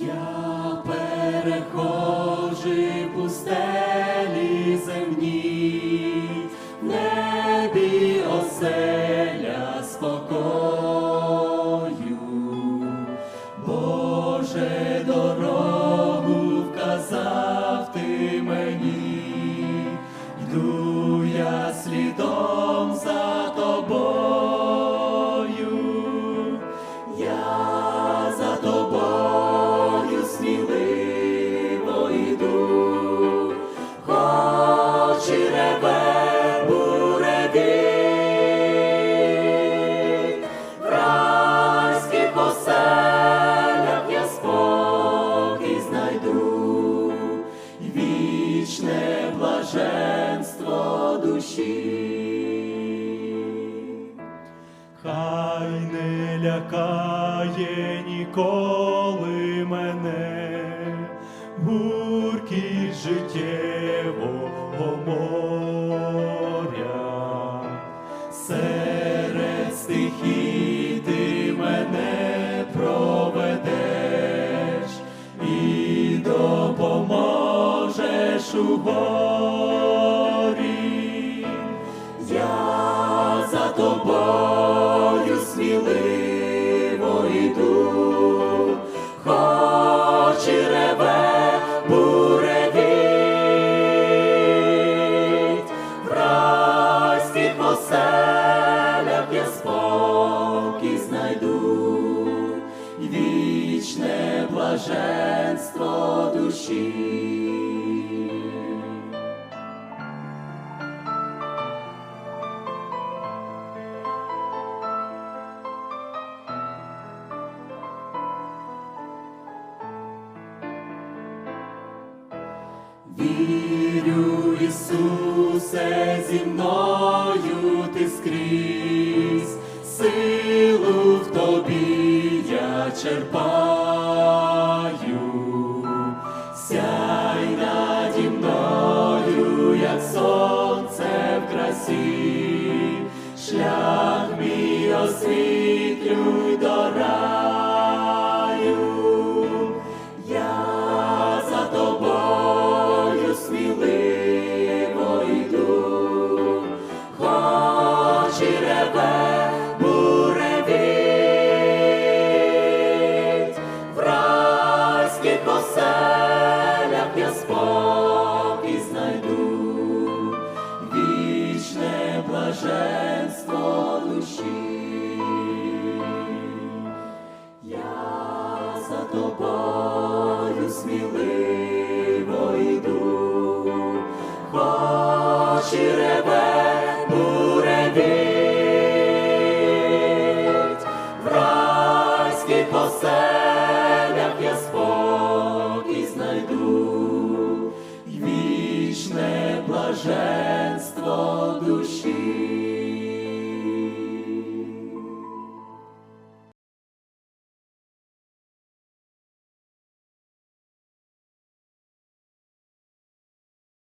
Я перехожий пустелі земні, в небі оселя спокою, Боже, дорогу вказав ти мені, йду я слідом душі. Хай не лякає ніколи мене гуркість життєвого моря, серед стихій ти мене проведеш і допоможеш у горі. Тобою сміливо йду, хоч і реве буревіть, в райських оселях я спокій знайду, вічне блаженство душі. Вірю, Ісусе, зі мною ти скрізь, силу в тобі я черпаю, сяй наді мною, як сонце в красі, шлях мій освітлюй хоч і реве буревіть, в райських оселях я спокій знайду, вічне блаженство душі. Я за тобою сміливо йду, хоч і реве оселях я спокій знайду, вічне душі.